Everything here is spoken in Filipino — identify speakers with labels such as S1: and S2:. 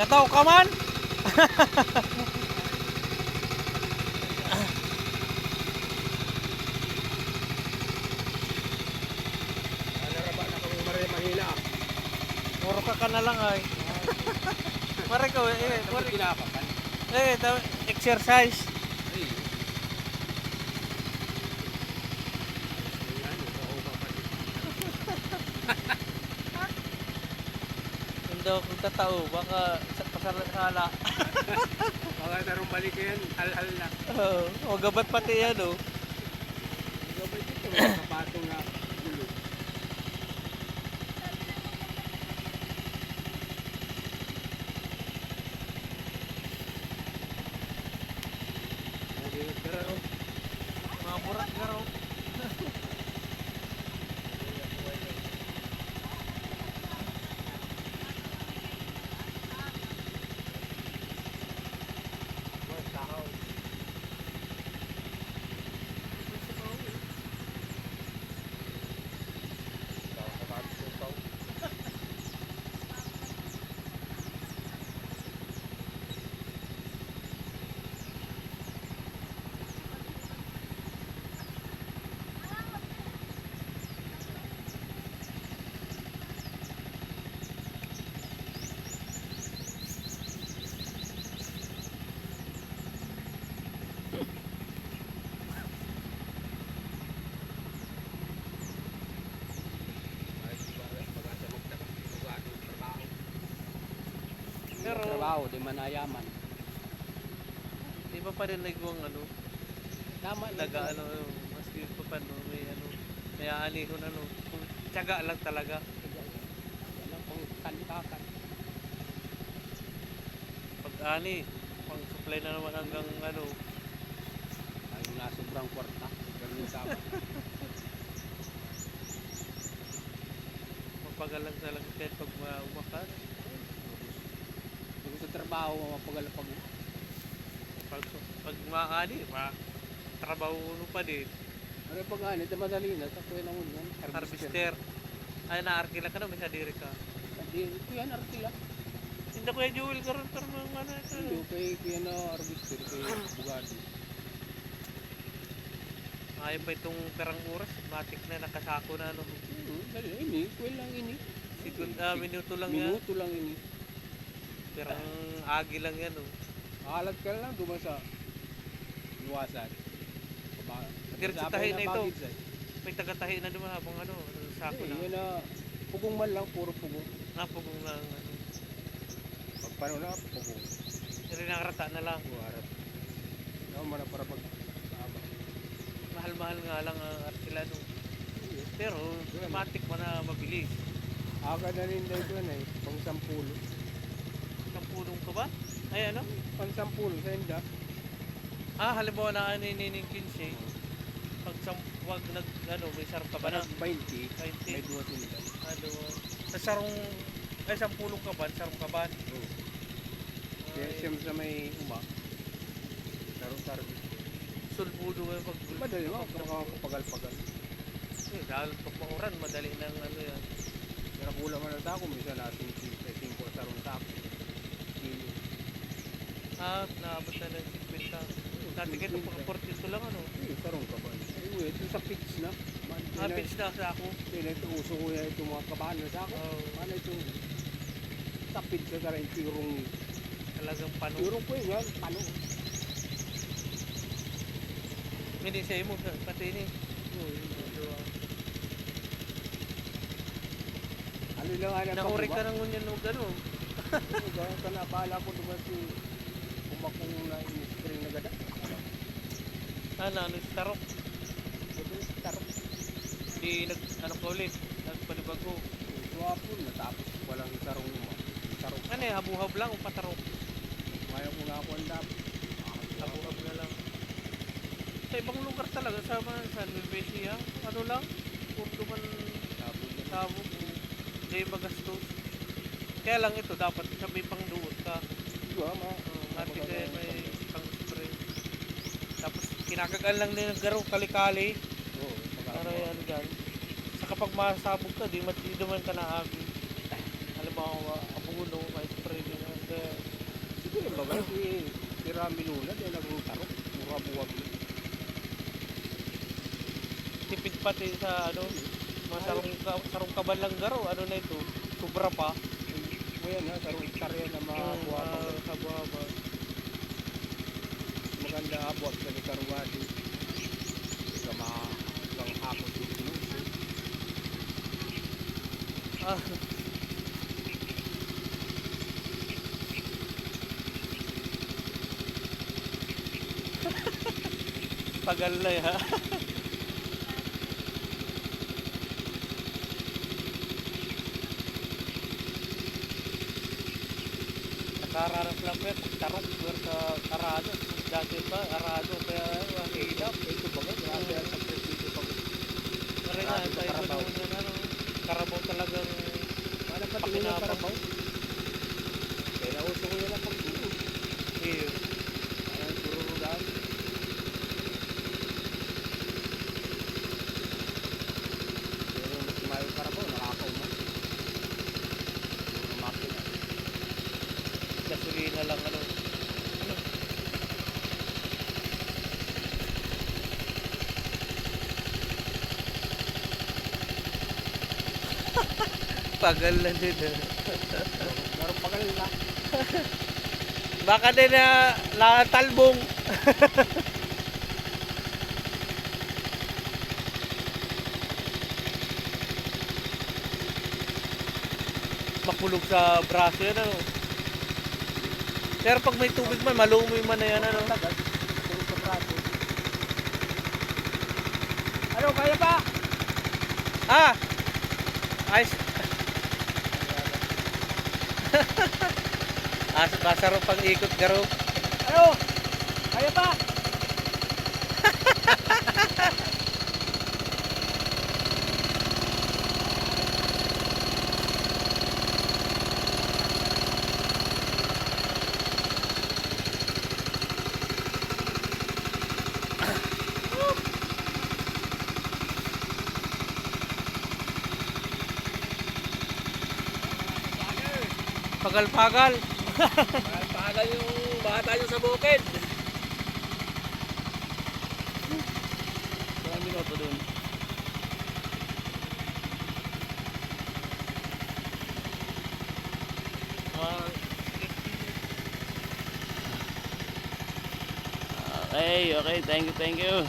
S1: Kataw ka man? Puro ka ka na lang ay. Mare ko eh, eh, mare. Eh, da- exercise.
S2: Ay. Ayan, nauupa pa din.
S1: Hindi ako tatao, baka sa pasarala.
S2: Baka tarong balik yan, hal-hal na.
S1: Oo, oh, gabat pati yan oh.
S2: Gabay dito, mga kapatong na gulo. Oh.
S1: Mga burat garo.
S2: Trabaho, di man ayaman.
S1: Di ba pa rin nagawang ano,
S2: Tama
S1: taga ano, maski pa pa no, may ano, may aani kung ano, kung tiyaga lang talaga.
S2: Ano pang kantakan.
S1: Pag ani, pang supply na naman hanggang ano,
S2: Ay, na sobrang kwarta. Ganun sa
S1: mapagalang talaga kahit pag ma- umakan.
S2: Sa trabaho, mapagalapag mo.
S1: Pag, pag maani, ma trabaho uno pa din.
S2: Ano pag ano, ito madali na. Takoy lang mo yan.
S1: Harvester. Ay, naarkila ka na, may sadiri ka.
S2: Hindi, ito yan, arkila.
S1: Hindi ko yung jewel karon pero mga ano ito.
S2: Hindi, kay na harvester, kay Bugatti.
S1: Ayaw pa itong perang oras, matik na nakasako na ano.
S2: Hmm, dali, ini, kuya lang ini.
S1: Ah, minuto lang yan.
S2: Minuto lang ini.
S1: Perang agi lang yan oh.
S2: Alat ka lang, duman sa luwasan. Kaba-
S1: Diretso tayo na ito.
S2: say.
S1: May tagatahi na naman habang ano, ano, sako
S2: Eh,
S1: na.
S2: yun na, pugong man lang, puro pugong.
S1: Napugong lang ano.
S2: Pag paano na, pugong.
S1: Pero nakarata na lang.
S2: Buharap. Ano man na para pag.
S1: Mahal-mahal nga lang ang arkila no. Pero matik mo na mabilis.
S2: Aga na rin dahil ko na eh, pang sampulo.
S1: Kampulong ka ba? Ay ano?
S2: Pang sampulo sa inda.
S1: Ah, halimbawa na ano yung 15. Pag sam- wag nag ano, may sarap ka ba na?
S2: Parang 20,
S1: 20.
S2: may duwa sila.
S1: Ano? Sa sarong ay sampulong kaban, sarong kaban.
S2: Oo. Kaya
S1: Ay,
S2: siyam sa may uma. Tarong service.
S1: sulbudo yung pag
S2: Madali mo, pagal-pagal.
S1: Eh, dahil pag mauran, madali nang ano yan.
S2: Pero kulang man na ako, minsan natin 5 sa rong tako.
S1: Ah, naabot na ng 50. Dati itong pang 42 lang ano.
S2: Eh, sarong ka ba? Ay, wait, ito sa pitch na. Man,
S1: Ah, pitch na sa ako.
S2: Kaya ito, uso ko yan itong mga kabahan na sa ako.
S1: Oh,
S2: Paano ito? Sa pitch na tara yung tirong.
S1: talagang pano.
S2: Tirong ko yan, pano.
S1: Hindi siya mo, pati ini.
S2: Ano lang nga
S1: Nahuri ka ng ngunyan no gano'n.
S2: Gaya ka na, bahala ko naman si kumakong na in-spring na gada.
S1: Ah, na ano si Tarok.
S2: Ito yung tarap.
S1: Di nag, ano ka ulit, nagpanibago.
S2: Suwapon, natapos walang tarong mo. Tarong.
S1: Ano eh, habuhab lang o patarok.
S2: Kaya ko nga ako ang dap.
S1: Habuhab na lang. Sa ibang lugar talaga, sa mga sa Nubesia, ano lang, puro man sabog o di magastos. Kaya lang ito, dapat may pangduot ka.
S2: Diba, ma?
S1: Uh, natin kaya may pang spray. Tapos kinakagal lang din ng garo, kali-kali.
S2: Oo,
S1: Para yan dyan. Sa kapag masabog ka, di mat di naman ka naagi. Alam mo, abono, may spray din yan.
S2: Kaya, siguro ba ba si si Rami Luna dahil naging tarok, mura buwag yun.
S1: Tipid pati sa ano, mga sarong, ka- sarong kabalanggaro, ano na ito, sobra pa.
S2: Ngayon ha, sa hektarya na mga
S1: Yung,
S2: buwag.
S1: ah, sa buhaba.
S2: Maganda abot sa ni Karwadi. Sa mga ibang hapon yung pinuso.
S1: Ah. Tagal na ya. Nakararas lang po yung tarok ber sa arado. Dati pa, arado kaya ang hirap.
S2: Ito ba ba? Grabe ang sakripisyo pag
S1: Pare na,
S2: Arado
S1: sa
S2: sa
S1: iba
S2: Carabao.
S1: naman yan, ano, Carabao talagang
S2: Paano pa tingin ng
S1: Pakinabang.
S2: Karabaw? Kaya nauso ko yun ang pagturo.
S1: eh,
S2: Ang tururugan. Pero mas kumayo yung Karabaw, nakakaw mo. Puro makina.
S1: gasolina lang ano. Tagal na din eh.
S2: Meron pa kanila.
S1: Baka din na la talbong. Makulog sa braso yan ano. Pero pag may tubig man, malumoy man na yan ano.
S2: Puro sa braso. Ano, kaya pa?
S1: Ah! Ayos. As basaro pang ikot garo.
S2: Ano? Kaya pa?
S1: Pagal-pagal.
S2: Pagal yung bata nyo sa bukid. Ilang minuto dun?
S3: Okay, okay. Thank you, thank you.